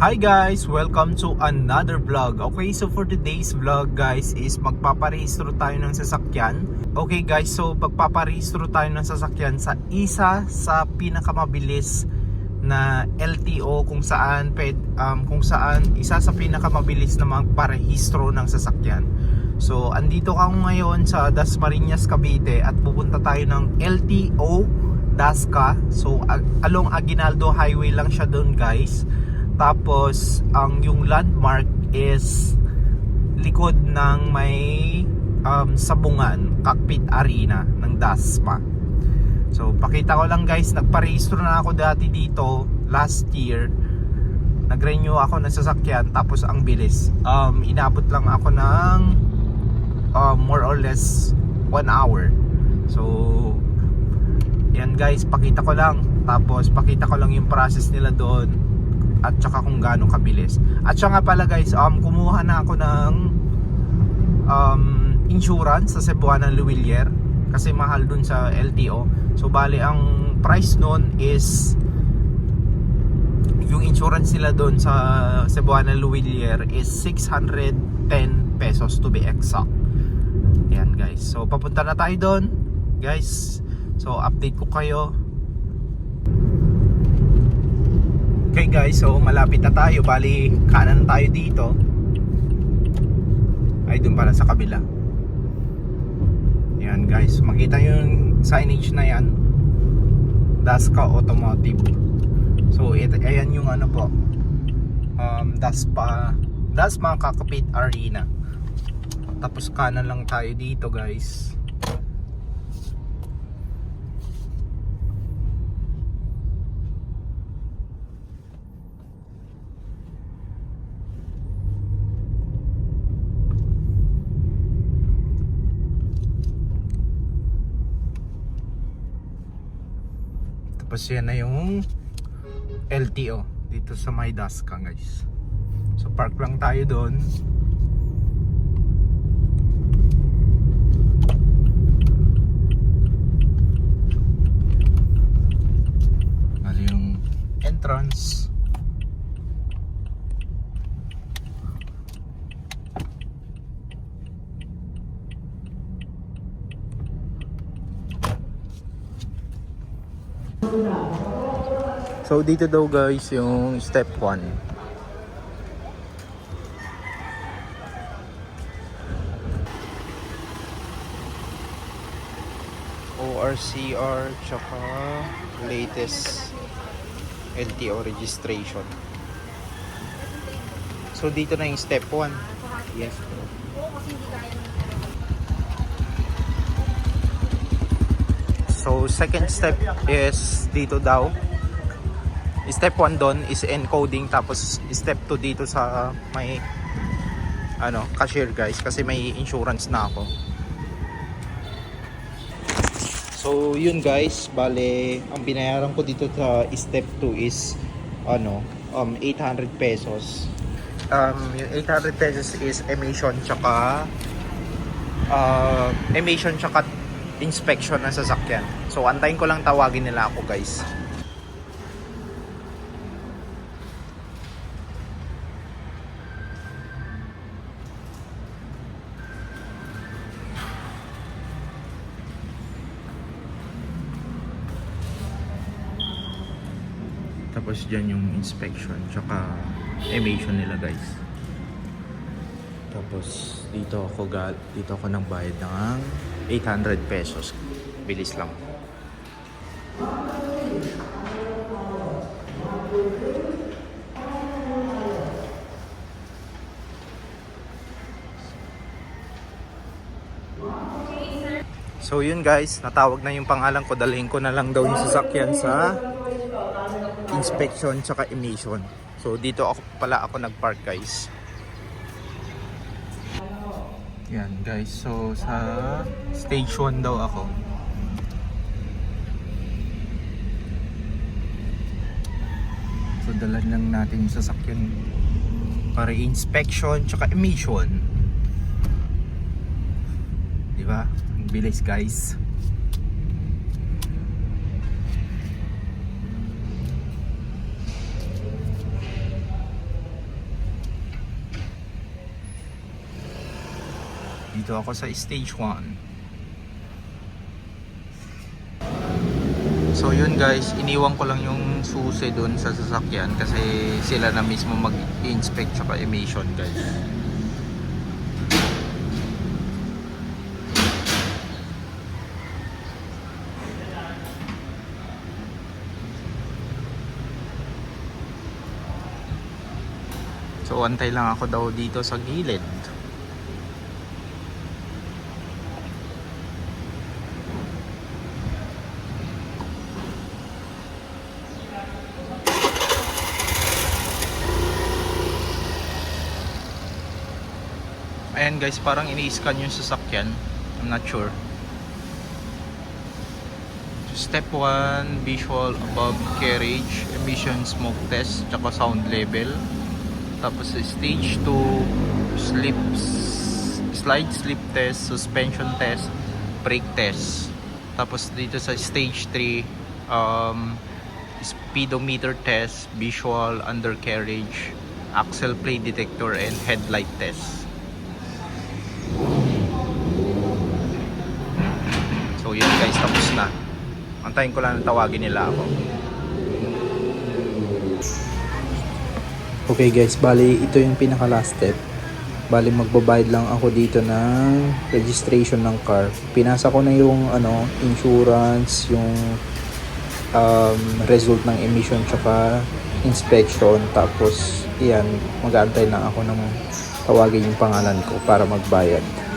Hi guys! Welcome to another vlog. Okay, so for today's vlog guys is magpaparehistro tayo ng sasakyan. Okay guys, so magpaparehistro tayo ng sasakyan sa isa sa pinakamabilis na LTO kung saan ped, um, kung saan isa sa pinakamabilis na magparehistro ng sasakyan. So, andito ka ngayon sa Dasmariñas, Cavite at pupunta tayo ng LTO Dasca. So, along Aguinaldo Highway lang siya doon guys. Tapos, ang yung landmark is likod ng may um, sabungan, cockpit arena ng DASMA. So, pakita ko lang guys, nagparehistro na ako dati dito last year. Nag-renew ako ng sasakyan tapos ang bilis. Um, inabot lang ako ng um, more or less 1 hour. So, yan guys, pakita ko lang. Tapos, pakita ko lang yung process nila doon at saka kung gaano kabilis. At saka nga pala guys, um, kumuha na ako ng um, insurance sa Cebuana Luwilier kasi mahal dun sa LTO. So bali ang price nun is yung insurance nila doon sa Cebuana Luwilier is 610 pesos to be exact. Ayan guys. So papunta na tayo doon. Guys, so update ko kayo Okay guys, so malapit na tayo. Bali, kanan tayo dito. Ay, dun pala sa kabila. Yan guys, makita yung signage na yan. Dasca Automotive. So, it, ayan yung ano po. Um, Daspa, Dasma Kakapit Arena. Tapos kanan lang tayo dito guys. Tapos yan na yung LTO dito sa may Dasca guys. So park lang tayo doon. Entrance. So dito daw guys yung step 1. ORCR tsaka latest LTO registration. So dito na yung step 1. Yes. So second step is dito daw. Step 1 doon is encoding tapos step 2 dito sa may ano, cashier guys kasi may insurance na ako. So yun guys, bale ang binayaran ko dito sa step 2 is ano, um 800 pesos. Um yung 800 pesos is emission tsaka uh, emission tsaka inspection ng sasakyan. So antayin ko lang tawagin nila ako guys. Tapos dyan yung inspection tsaka emission nila guys. Tapos dito ako gal dito ako nang bayad ng 800 pesos. Bilis lang. So yun guys, natawag na yung pangalan ko. Dalhin ko na lang daw yung sasakyan sa inspection tsaka emission. So dito ako pala ako nagpark guys. Yan guys, so sa station daw ako. So dalan lang natin yung sasakyan para inspection tsaka emission. Di ba? Ang bilis guys. Dito ako sa stage 1. So yun guys, iniwan ko lang yung susi dun sa sasakyan kasi sila na mismo mag-inspect tsaka emission guys. So antay lang ako daw dito sa gilid. Ayan guys, parang ini-scan yung sasakyan. I'm not sure. Step 1, visual above carriage, emission smoke test, tsaka sound level. Tapos stage 2, slip, slide slip test, suspension test, brake test. Tapos dito sa stage 3, um, speedometer test, visual undercarriage, axle plate detector, and headlight test. So yun guys, tapos na. Antayin ko lang na tawagin nila ako. Okay guys, bali ito yung pinaka last step. Bali magbabayad lang ako dito ng registration ng car. Pinasa ko na yung ano, insurance, yung um, result ng emission tsaka inspection. Tapos iyan, mag-aantay lang ako ng tawagin yung pangalan ko para magbayad.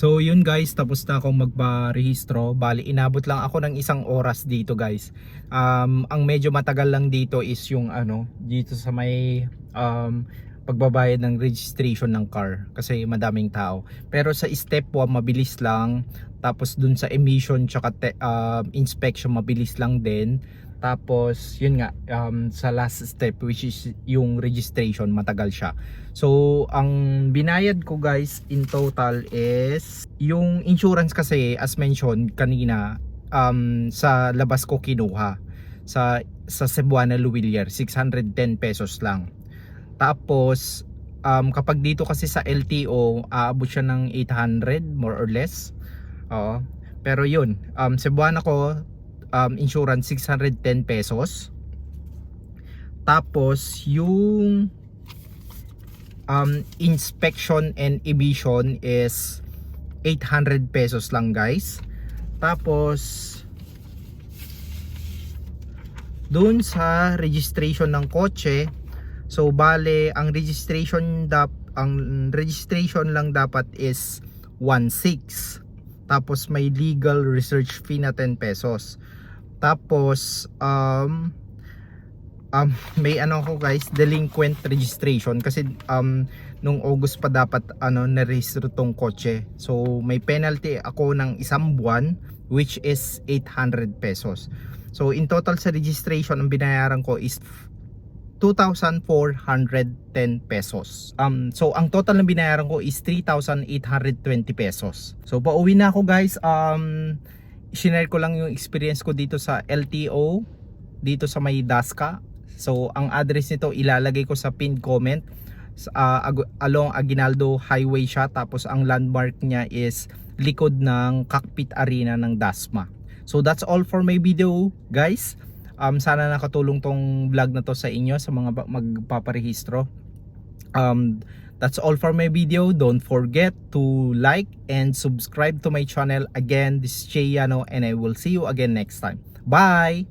So yun guys, tapos na akong magpa-rehistro. Bali, inabot lang ako ng isang oras dito guys. Um, ang medyo matagal lang dito is yung ano, dito sa may um, pagbabayad ng registration ng car kasi madaming tao. Pero sa step 1 mabilis lang. Tapos dun sa emission tsaka te- um, inspection mabilis lang din. Tapos yun nga um, sa last step which is yung registration matagal siya. So ang binayad ko guys in total is yung insurance kasi as mentioned kanina um, sa labas ko kinuha sa sa Cebuana Luwilier 610 pesos lang. Tapos um, kapag dito kasi sa LTO aabot siya ng 800 more or less. Oo. Pero yun, um, Cebuana ko um, insurance 610 pesos. Tapos yung um, inspection and emission is 800 pesos lang guys. Tapos doon sa registration ng kotse, so bale ang registration dap ang registration lang dapat is 1.6 tapos may legal research fee na 10 pesos. Tapos um um may ano ko guys, delinquent registration kasi um nung August pa dapat ano na-register tong kotse. So may penalty ako ng isang buwan which is 800 pesos. So in total sa registration ang binayaran ko is 2,410 pesos. Um, so ang total na binayaran ko is 3,820 pesos. So pauwi na ako guys. Um, shinare ko lang yung experience ko dito sa LTO dito sa may Dasca. So ang address nito ilalagay ko sa pinned comment. Uh, along Aguinaldo Highway siya tapos ang landmark niya is likod ng cockpit arena ng Dasma. So that's all for my video guys. Um, sana nakatulong tong vlog na to sa inyo sa mga magpaparehistro. Um, that's all for my video. Don't forget to like and subscribe to my channel. Again, this is Jay Yano and I will see you again next time. Bye!